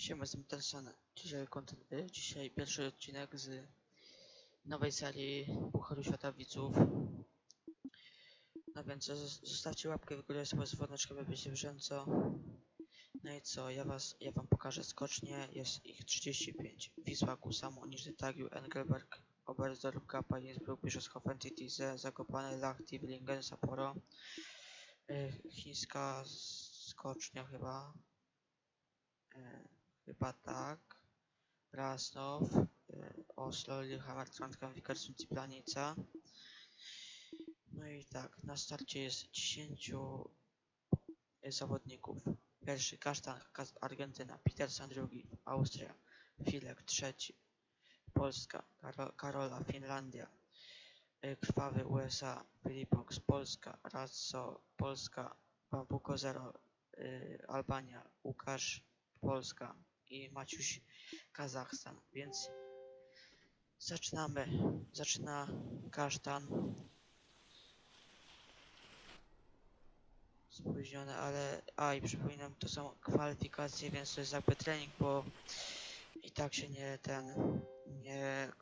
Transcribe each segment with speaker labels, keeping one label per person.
Speaker 1: Siema, jestem Telson. Dzisiaj, y, dzisiaj pierwszy odcinek z nowej serii Pucharu Świata Widzów. No więc zos- zostawcie łapkę w górę, sobie dzwoneczkę, by być bieżąco. No i co, ja was, ja wam pokażę skocznie, jest ich 35. Wisła, Kusamo, Niżny Tagiu, Engelberg, Oberstdorf, Gapa, Innsbruck, Bischofshofen, Titize, Zakopane, Lach, Tübingen, Sapporo. Y, Chińska skocznia chyba. Chyba tak. Rasnov, e, Oslo, Lillehammer, Trondheim, Vikersund i Planica. No i tak, na starcie jest 10 zawodników. Pierwszy Kasztan, Argentyna, Peterson drugi, Austria, Filek trzeci, Polska, Karo Karola, Finlandia, e, Krwawy USA, Filipox, Polska, Razzo, Polska, Bambuko Zero, y, Albania, Łukasz, Polska i Maciuś, Kazachstan. Więc zaczynamy. Zaczyna kasztan. Spóźnione, ale. A i przypominam, to są kwalifikacje, więc to jest jakby trening, bo i tak się nie ten. Nie.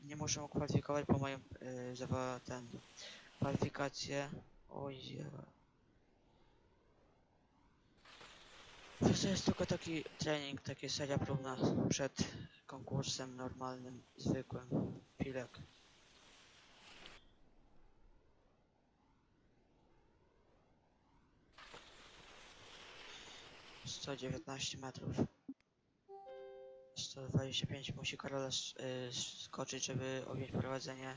Speaker 1: Nie muszą kwalifikować, bo mają y, ten kwalifikacje. Oj, To jest tylko taki trening, taka seria próbna przed konkursem normalnym, zwykłym. Pilek. Sto dziewiętnaście metrów. 125 musi Karola y, skoczyć, żeby objąć prowadzenie.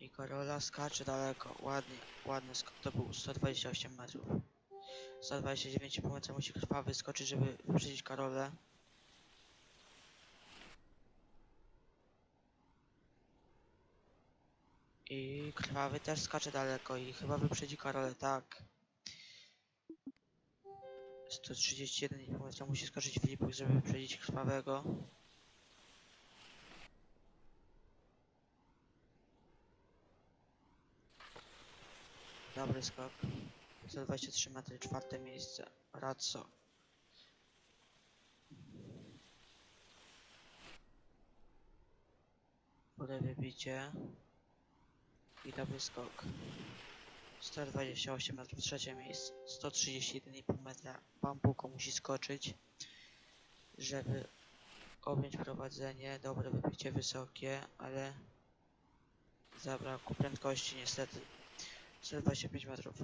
Speaker 1: I Karola skacze daleko, ładnie, ładny skok, to był 128 metrów. 129,5 metra musi krwawy wyskoczyć, żeby wyprzedzić Karolę. I krwawy też skacze daleko i chyba wyprzedzi Karolę, tak. 131,5 metra musi skoczyć Filipuk, żeby wyprzedzić krwawego. Dobry skok. 123 metry, czwarte miejsce. Razzo. Pole wybicie. I dobry skok. 128 metrów, trzecie miejsce. 131,5 metra. Bambuko musi skoczyć, żeby objąć prowadzenie. Dobre wybicie wysokie, ale zabrakło prędkości niestety. 125 metrów.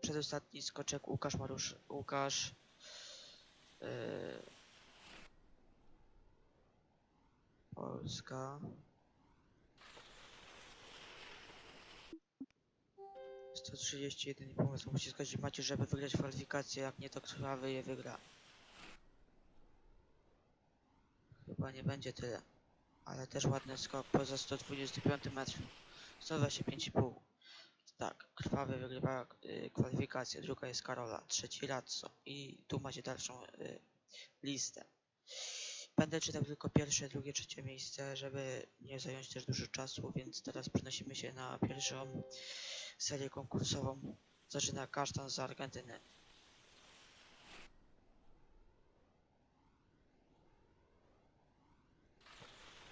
Speaker 1: Przedostatni skoczek Łukasz Marusz. Łukasz. Yy, Polska. 131,5 metrów musi skoczyć Maciej, żeby wygrać kwalifikację. Jak nie, to krwawy je wygra. Chyba nie będzie tyle. Ale też ładny skok poza 125 metr. 125,5. Tak, krwawy wygrywa y, kwalifikację, druga jest Karola, trzeci Razzo i tu macie dalszą y, listę. Będę czytał tylko pierwsze, drugie, trzecie miejsce, żeby nie zająć też dużo czasu, więc teraz przenosimy się na pierwszą serię konkursową. Zaczyna kasztan z Argentyny.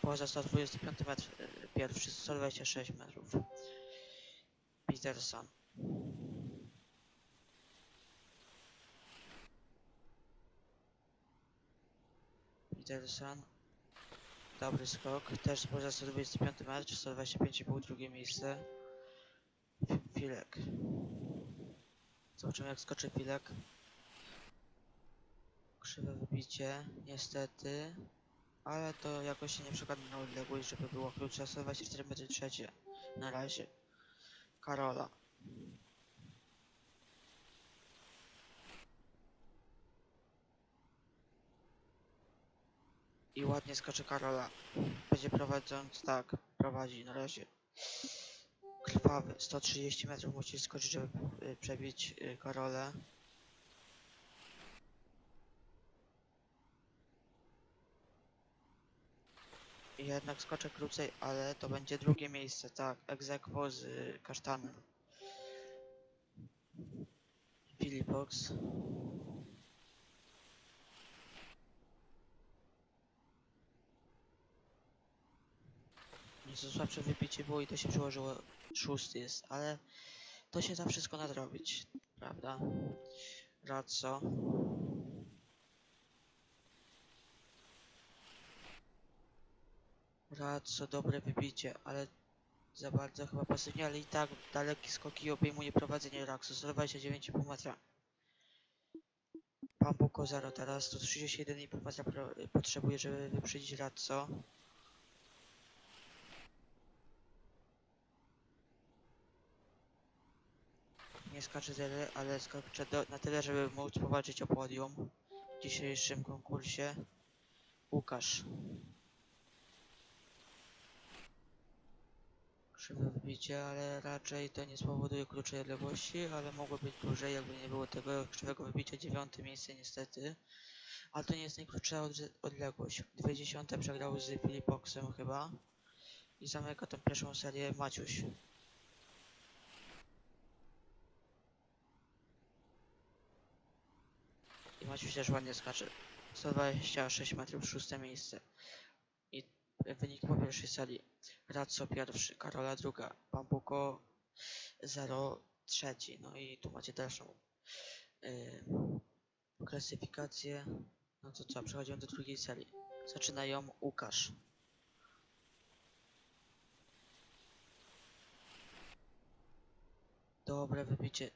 Speaker 1: Poza 125 metr, y, pierwszy 126 metrów. Peterson. Peterson. Dobry skok. Też poza 125 metr, 125,5 drugie miejsce. Fi- Filek. Zobaczymy jak skoczy Filek. Krzywe wybicie, niestety. Ale to jakoś się nie przekłada na odległość, żeby było krótsze. 124 metry trzecie. Na razie. Karola. I ładnie skoczy Karola. Będzie prowadząc, tak, prowadzi na razie. Krwawy, 130 metrów musi skoczyć, żeby y, przebić y, Karolę. I jednak skoczę krócej, ale to będzie drugie miejsce, tak, egzekwo z y, kasztanem. Filipox. Nieco słabsze wybicie było i to się przełożyło. Szósty jest, ale to się da wszystko nadrobić, prawda? Razzo. Razzo, dobre wybicie, ale za bardzo chyba pasywnie, ale i tak dalekie skoki obejmuje prowadzenie Raxu 129,5 metra. Pambuko 0 teraz, 131,5 metra potrzebuje, żeby wyprzedzić Razzo. Nie skacze tyle, ale skacze do, na tyle, żeby móc powalczyć o podium w dzisiejszym konkursie. Łukasz. Krzywe wybicie, ale raczej to nie spowoduje krótszej odległości, ale mogło być dłużej, jakby nie było tego krzywego wybicia. Dziewiąte miejsce niestety. Ale to nie jest najkrótsza odrze- odległość. Dwie dziesiąte przegrał z Filipoxem chyba. I zamyka tą pierwszą serię Maciuś. I Maciuś też ładnie skacze. 126 metrów, szóste miejsce. I wynik po pierwszej serii. Razzo pierwszy, Karola druga, Pambuko 0 trzeci. No i tu macie dalszą yy, klasyfikację. No to co, przechodzimy do drugiej serii. Zaczynają Łukasz. Dobre wybicie.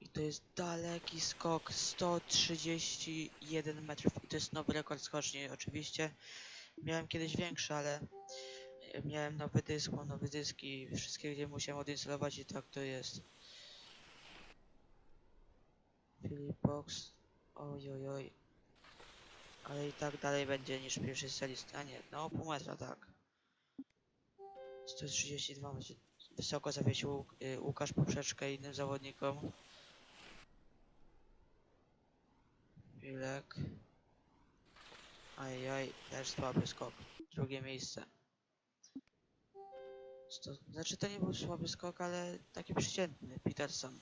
Speaker 1: I to jest daleki skok 131 metrów. I to jest nowy rekord skoczni. Oczywiście miałem kiedyś większy, ale e, miałem nowy dysk, mam nowy dysk i wszystkie gry musiałem odinstalować i tak to jest. Philipox. Oj, oj. Ale i tak dalej będzie niż w pierwszej serii. A nie, no pół metra, tak. 132 będzie wysoko zawiesił y, Łukasz poprzeczkę innym zawodnikom. Wilek. Ajaj, też słaby skok. Drugie miejsce. Znaczy to nie był słaby skok, ale taki przeciętny. Peterson.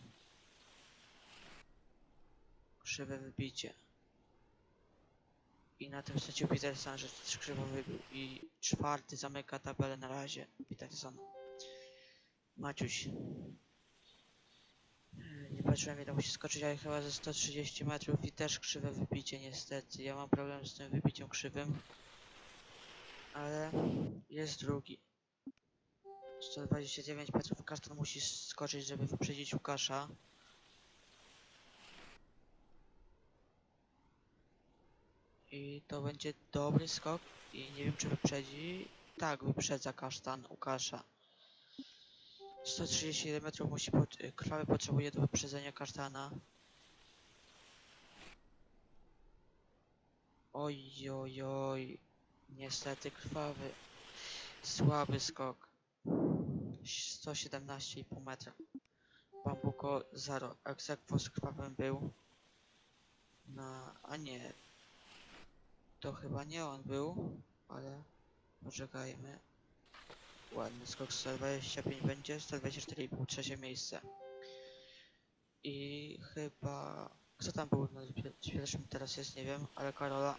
Speaker 1: Krzywe wybicie. I na tym stracił Peterson, że krzywo wybił. I czwarty zamyka tabelę na razie. Peterson. Maciuś. Patrzyłem ile musi skoczyć, ale chyba ze 130 metrów i też krzywe wybicie niestety. Ja mam problem z tym wybiciem krzywym. Ale jest drugi. 129 metrów. Kastan musi skoczyć, żeby wyprzedzić Łukasza. I to będzie dobry skok. I nie wiem czy wyprzedzi. Tak, wyprzedza kasztan Łukasza. 131 metrów musi pod, y, krwawy potrzebuje do wyprzedzenia kasztana. Oj, oj, oj. Niestety krwawy. Słaby skok. 117,5 metra. Bambuko 0. Egzekwo z krwawym był. Na... a nie. To chyba nie on był, ale poczekajmy. Ładny skok 125 będzie, 124,5 trzecie miejsce. I chyba... Kto tam był na pier- pierwszym teraz jest, nie wiem, ale Karola...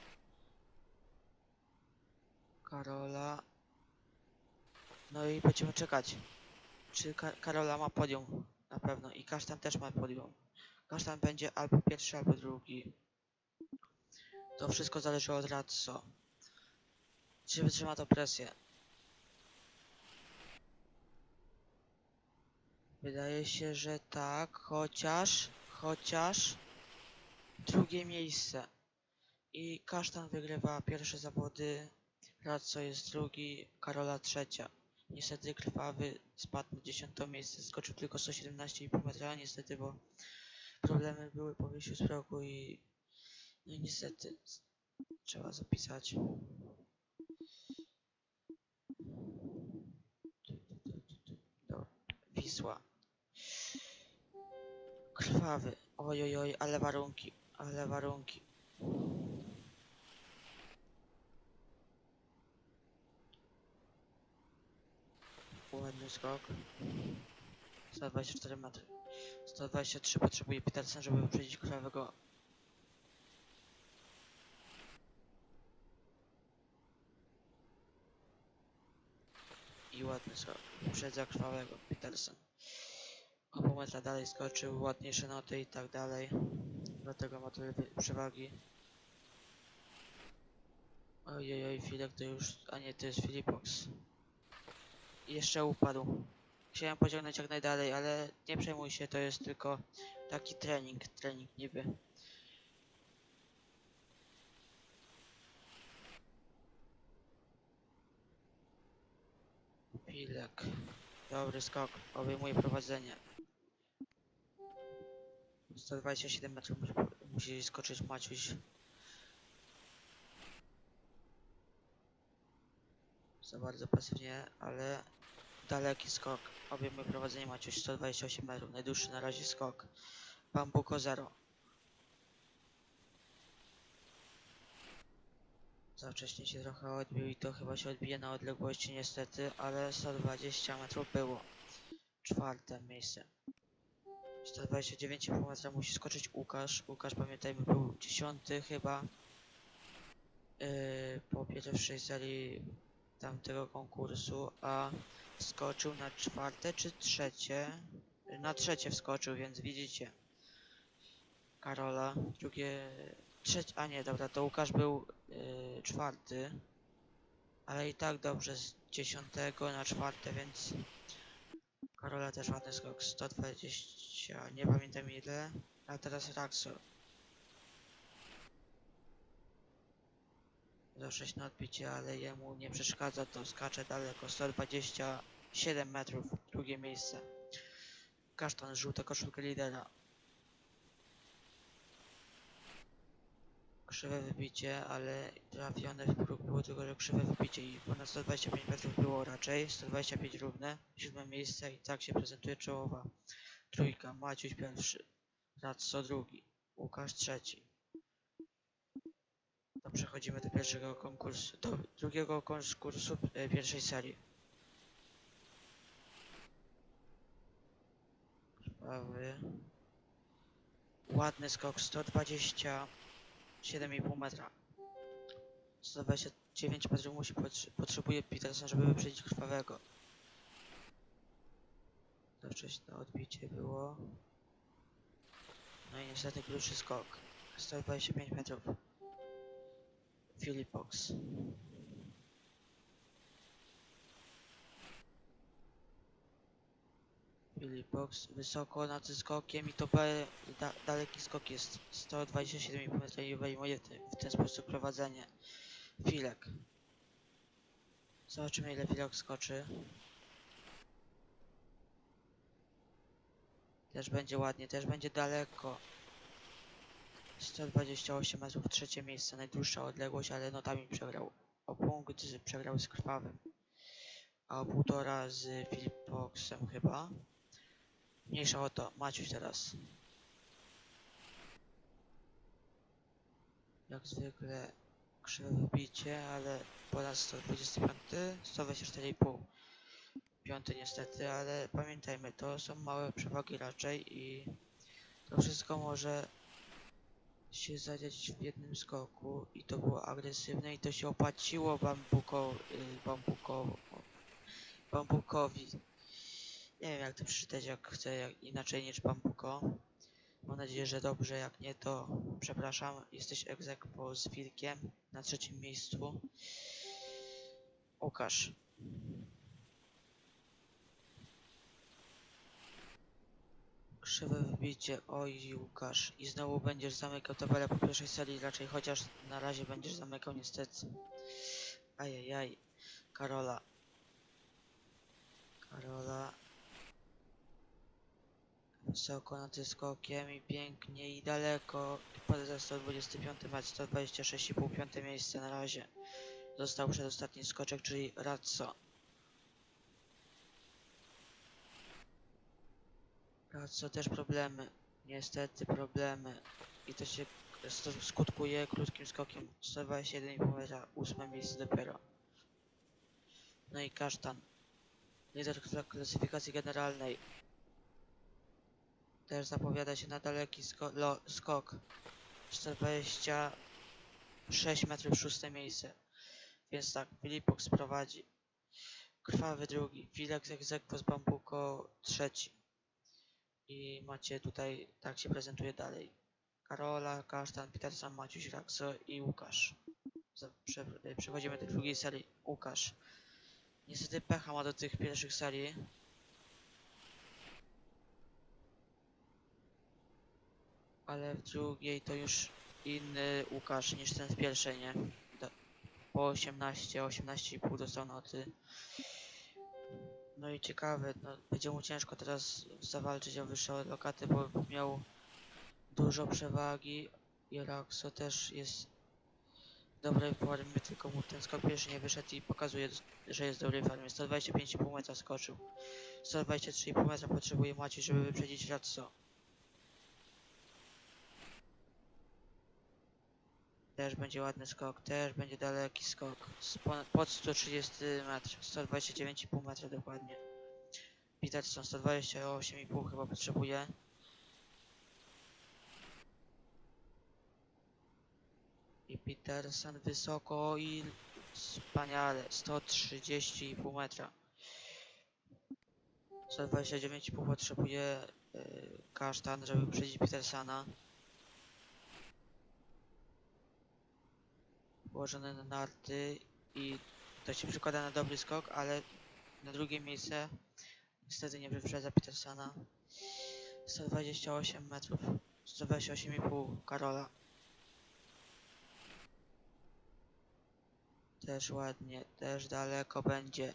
Speaker 1: Karola... No i będziemy czekać. Czy Ka Karola ma podium? Na pewno. I Kasztan też ma podium. Kasztan będzie albo pierwszy, albo drugi. To wszystko zależy od Ratso. Czy wytrzyma to presję? Wydaje się, że tak, chociaż, chociaż drugie miejsce. I Kasztan wygrywa pierwsze zawody, Ratso jest drugi, Karola trzecia. Niestety krwawy spadł na dziesiąte miejsce, skoczył tylko 117,5 metra, niestety, bo problemy były po wyjściu z progu i no i niestety trzeba zapisać. Wisła. Krwawy. Oj, oj, oj, ale warunki, ale warunki. Ładny skok. 124 metry. 123 potrzebuje Petersen, żeby wyprzedzić krwawego. I ładny skok. Wyprzedza krwawego Petersen. O pół metra dalej skoczył, ładniejsze noty i tak dalej. Dlatego ma tyle przewagi. Ojej, oj, Filip to już... A nie, to jest Filipox. Jeszcze upadł. Chciałem pociągnąć jak najdalej, ale nie przejmuj się, to jest tylko taki trening, trening niby. Pilek. Dobry skok, obejmuje prowadzenie. 127 metrów musi, musi skoczyć Maciuś. Za bardzo pasywnie, ale daleki skok. Obejmuje prowadzenie Maciuś 128 metrów. Najdłuższy na razie skok. Bambuko 0. Za wcześnie się trochę odbił i to chyba się odbije na odległości niestety, ale 120 metrów było. Czwarte miejsce. 129,5 metra musi skoczyć Łukasz. Łukasz pamiętajmy był dziesiąty chyba. Yy, po pierwszej serii tamtego konkursu, a wskoczył na czwarte czy trzecie. Na trzecie wskoczył, więc widzicie. Karola, drugie, trzecie, a nie, dobra, to Łukasz był yy, czwarty, ale i tak dobrze z dziesiątego na czwarte, więc Karola też ładny skok, 120, nie pamiętam ile, a teraz Raxor. Za 6 na odbicie, ale jemu nie przeszkadza, to skacze daleko, 127 metrów, drugie miejsce. Kasztan, żółta koszulka lidera. Krzywe wybicie, ale trafione w próg było tylko, że krzywe wybicie i ponad 125 metrów było raczej, 125 równe, siódme miejsce i tak się prezentuje czołowa. Trójka, Maciuś pierwszy, Ratso drugi, Łukasz trzeci. To przechodzimy do pierwszego konkursu, do drugiego konkursu e, pierwszej serii. Prawy. Ładny skok, 127,5 metra. 129 metrów musi potrze- potrzebuje Peterson, żeby wyprzedzić krwawego. Za wcześne odbicie było. No i niestety krótszy skok. 125 metrów. Filipox. Filipox wysoko nad skokiem i to da, daleki skok jest 127,5 metra i obejmuje w ten, w ten sposób prowadzenie. Filek. Zobaczymy ile Filek skoczy. Też będzie ładnie, też będzie daleko. 128 metrów, trzecie miejsce, najdłuższa odległość, ale notami przegrał. O punkt przegrał z Krwawym. A o półtora z Filipoxem chyba. Mniejsza o to, Maciuś teraz. Jak zwykle krzywe wybicie, ale po raz 125, 124,5. Piąty niestety, ale pamiętajmy, to są małe przewagi raczej i to wszystko może się zadziać w jednym skoku i to było agresywne i to się opłaciło bambuko, y, bambuko, bambukowi. Nie wiem jak to przeczytać, jak chcę jak inaczej niż bambuko. Mam nadzieję, że dobrze, jak nie to przepraszam. Jesteś egzekwo z Wilkiem na trzecim miejscu. Łukasz. Krzywe wybicie, oj Łukasz. I znowu będziesz zamykał tabelę po pierwszej serii raczej, chociaż na razie będziesz zamykał niestety. Ajajaj. Karola. Karola. Tym skokiem i pięknie i daleko. Poza 125 metr, 126,5 piąte miejsce na razie. Został przedostatni skoczek, czyli Razzo. Razzo też problemy. Niestety problemy. I to się skutkuje krótkim skokiem. 121,5 metra, ósme miejsce dopiero. No i kasztan. Lider kla- klasyfikacji generalnej. Też zapowiada się na daleki sko skok. 126 metrów szóste miejsce. Więc tak, Filipox prowadzi. Krwawy drugi, Filek Egzekwo z Bambuko trzeci. I macie tutaj, tak się prezentuje dalej. Karola, Kasztan, Peterson, Maciuś, Rakso i Łukasz. Przechodzimy do drugiej serii. Łukasz. Niestety pecha ma do tych pierwszych serii. Ale w drugiej to już inny Łukasz niż ten w pierwszej, nie? Po 18, 18,5 dostał noty. No i ciekawe, no, będzie mu ciężko teraz zawalczyć o wyższe lokaty, bo miał dużo przewagi i Raxo też jest w dobrej formie, tylko mu ten skok pierwszy nie wyszedł i pokazuje, że jest w dobrej formie. 125,5 metra skoczył. 123,5 metra potrzebuje Maciej, żeby wyprzedzić Ratso. Też będzie ładny skok, też będzie daleki skok. Ponad, pod 130 metr, 129,5 metra dokładnie. Peterson 128,5 chyba potrzebuje. I Peterson wysoko i wspaniale, 130,5 metra. 129,5 potrzebuje yy, kasztan, żeby wyprzedzić Petersona. Położony na narty i to się przykłada na dobry skok, ale na drugie miejsce niestety nie wyprzedza Petersona. 128 metrów, 128,5 Karola. Też ładnie, też daleko będzie.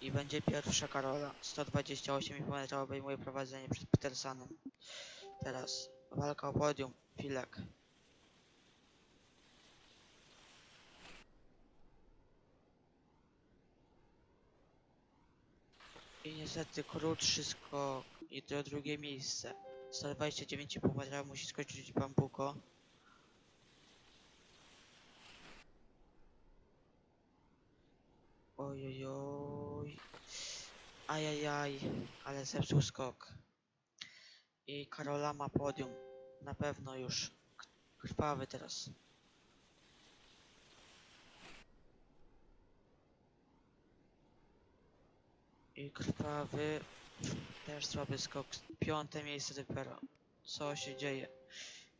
Speaker 1: I będzie pierwsza Karola. 128,5 metra obejmuje prowadzenie przed Petersonem. Teraz walka o podium. Filek. I niestety krótszy skok i to drugie miejsce. 129,5 metra musi skończyć Bambuko. Ojojoj. Ajajaj, ale zepsuł skok. I Karola ma podium. Na pewno już. Krwawy teraz. I krwawy. Też słaby skok. Piąte miejsce dopiero. Co się dzieje?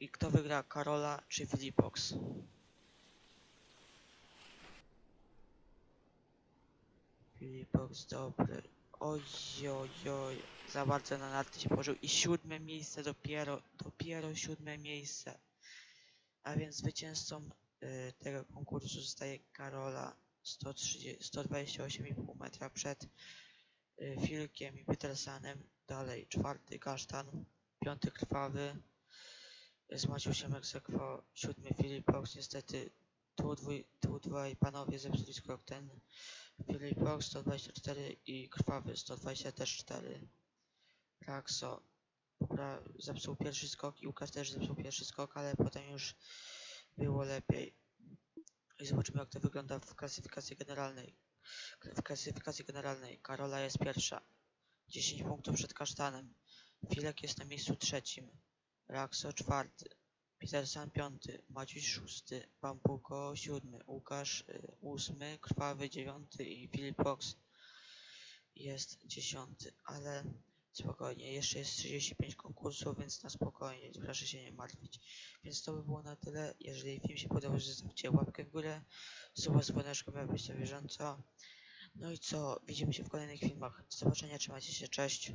Speaker 1: I kto wygra? Karola czy Filipox? Filipox dobry. Ojojoj. Za bardzo na narty się położył. I siódme miejsce dopiero. Dopiero siódme miejsce. A więc zwycięzcą y, tego konkursu zostaje Karola 130 128,5 metra przed y, Filkiem i Petersanem. Dalej czwarty Kasztan, piąty Krwawy, z Maciusiem Egzekwo, siódmy Filipox. Niestety tu, dwój, tu dwaj panowie zepsuli skok ten Filipox 124 i Krwawy 124. Raxo popra- zepsuł pierwszy skok i Łukasz też zepsuł pierwszy skok, ale potem już było lepiej. I zobaczymy jak to wygląda w klasyfikacji generalnej. W klasyfikacji generalnej Karola jest pierwsza. 10 punktów przed Kasztanem. Filek jest na miejscu trzecim. Raxo czwarty. Peterson piąty. Maciuś szósty. Bambuko siódmy. Łukasz y, ósmy. Krwawy dziewiąty i Filip Fox jest dziesiąty. Ale spokojnie, jeszcze jest 35 konkursów, więc na spokojnie, proszę się nie martwić. Więc to by było na tyle. Jeżeli film się podobał, zostawcie łapkę w górę. Suba z dzwoneczką, aby być na bieżąco. No i co? Widzimy się w kolejnych filmach. Do zobaczenia, trzymajcie się, cześć.